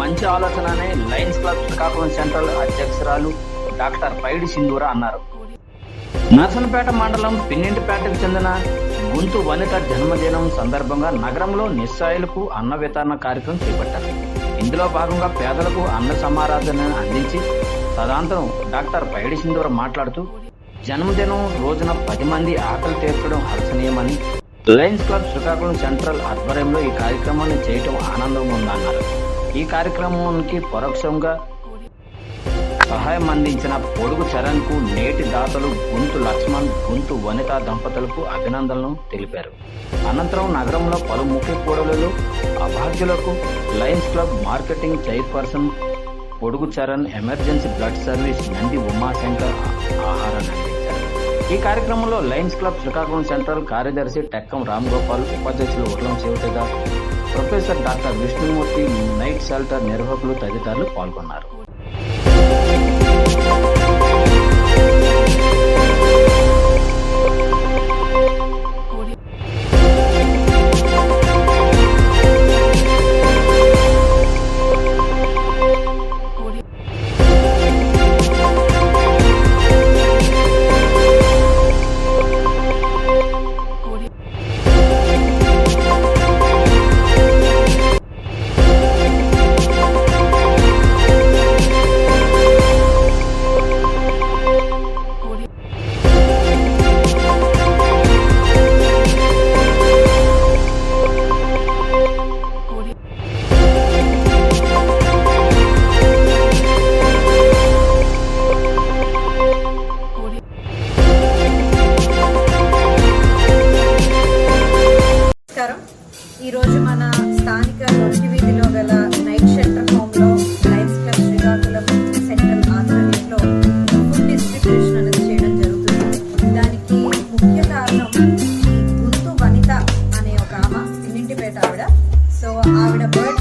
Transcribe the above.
మంచి ఆలోచన అని లయన్స్ క్లబ్ శ్రీకాకుళం సెంట్రల్ అధ్యక్షురాలు డాక్టర్ పైడి సింధూర అన్నారు. నర్సన్పేట మండలం పిన్నింటిపేటకు చెందిన గుంతు వనిత జన్మదినం సందర్భంగా నగరంలో నిస్సాయులకు అన్న వితరణ కార్యక్రమం చేపట్టారు. ఇందులో భాగంగా పేదలకు అన్న సమారాధన అందించి తదాంతరం డాక్టర్ పైడి సింధూర మాట్లాడుతూ జన్మదినం రోజున పది మంది ఆకలి తీర్చడం హర్షణీయమని లయన్స్ క్లబ్ శ్రీకాకుళం సెంట్రల్ ఆధ్వర్యంలో ఈ కార్యక్రమాన్ని చేయటం ఆనందంగా ఉందన్నారు ఈ కార్యక్రమానికి పరోక్షంగా సహాయం అందించిన పొడుగు చరణ్కు నేటి దాతలు గుంతు లక్ష్మణ్ గుంతు వనిత దంపతులకు అభినందనలు తెలిపారు. అనంతరం నగరంలో పలు ముఖ్య కూడలలో అభాగ్యులకు Lions club marketing chairperson Podugu Charan emergency blood service Nandi Umashankar ఆహారాన్ని అందించారు ఈ కార్యక్రమంలో లయన్స్ క్లబ్ శ్రీకాకుళం సెంట్రల్ కార్యదర్శి టెక్కం రామ్ గోపాల్ ఉపాధ్యక్షులు Urlam Sivateja professor doctor Vishnumurthy night shelter నిర్వాహకులు తదితరులు పాల్గొన్నారు. ఈరోజు మన స్థానిక రొట్టి వీధిలో గల నైట్ షెల్టర్ హోమ్లో లైన్స్ క్లబ్ శ్రీకాకుళం సెంట్రల్ ఆధ్వర్యంలో ఫుడ్ డిస్ట్రిబ్యూషన్ అనేది చేయడం జరుగుతుంది. దానికి ముఖ్య కారణం గుంతు వనిత అనే ఒక ఆమె పిన్నింటిపేట ఆవిడ. సో ఆవిడ బర్త్